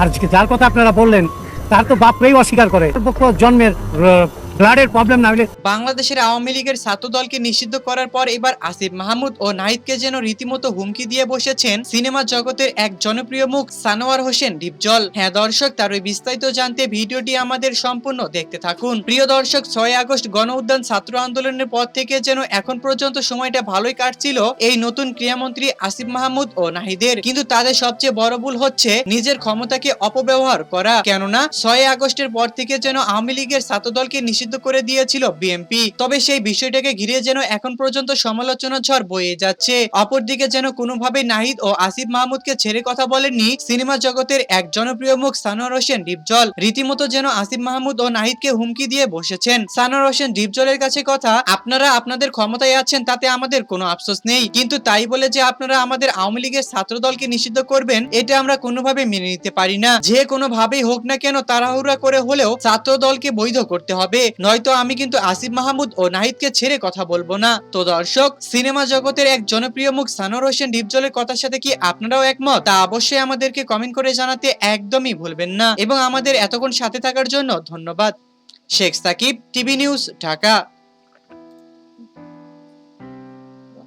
আর যার কথা আপনারা বললেন তার তো বাপরেই অস্বীকার করে। জন্মের ব্লাডের প্রবলেম না হলে বাংলাদেশের আওয়ামী লীগের ছাত্র দলকে নিষিদ্ধ করার পর এবার আসিফ মাহমুদ ও নাহিদকে যেন রীতিমতো হুমকি দিয়ে বসেছেন সিনেমা জগতের এক জনপ্রিয় মুখ সানোয়ার হোসেন ডিপজল। হ্যাঁ দর্শক, তার ওই বিস্তারিত জানতে ভিডিওটি আমাদের সম্পূর্ণ দেখতে থাকুন। প্রিয় দর্শক, ছয় আগস্ট গণ উদ্যান ছাত্র আন্দোলনের পর থেকে যেন এখন পর্যন্ত সময়টা ভালোই কাটছিল এই নতুন ক্রীড়ামন্ত্রী আসিফ মাহমুদ ও নাহিদের। কিন্তু তাদের সবচেয়ে বড় ভুল হচ্ছে নিজের ক্ষমতাকে অপব্যবহার করা। কেননা, ছয় আগস্টের পর থেকে যেন আওয়ামী লীগের ছাত্রদলকে নিষিদ্ধ করে দিয়েছিল বিএনপি। তবে সেই বিষয়টাকে ঘিরে যেন এখন পর্যন্ত সমালোচনা ঝড় বয়ে যাচ্ছে। অপরদিকে যেন কোনোভাবেই নাহিদ ও আসিফ মাহমুদকে ছেড়ে কথা বলেননি সিনেমা জগতের এক জনপ্রিয় মুখ সানোয়ার হোসেন ডিপজল। রীতিমতো যেন আসিফ মাহমুদ ও নাহিদকে হুমকি দিয়ে বসেছেন। সানোয়ার হোসেন ডিপজলের কাছে কথা, আপনারা আপনাদের ক্ষমতায় আছেন, তাতে আমাদের কোনো আফসোস নেই। কিন্তু তাই বলে যে আপনারা আমাদের আওয়ামী লীগের ছাত্র দলকে নিষিদ্ধ করবেন, এটা আমরা কোনোভাবে মেনে নিতে পারি না। যে কোনো ভাবেই হোক না কেন, তাড়াহুড়া করে হলেও ছাত্র দলকে বৈধ করতে হবে। নয়তো আমি কিন্তু আসিফ মাহমুদ ও নাহিদকে ছেড়ে কথা বলব না। তো দর্শক, সিনেমা জগতের এক জনপ্রিয় মুখ সানোর হোসেন ডিপজলের কথার সাথে কি আপনারাও একমত? তা অবশ্যই আমাদেরকে কমেন্ট করে জানাতে একদমই ভুলবেন না। এবং আমাদের এতক্ষণ সাথে থাকার জন্য ধন্যবাদ। Sheikh Sakib, TV news, Dhaka.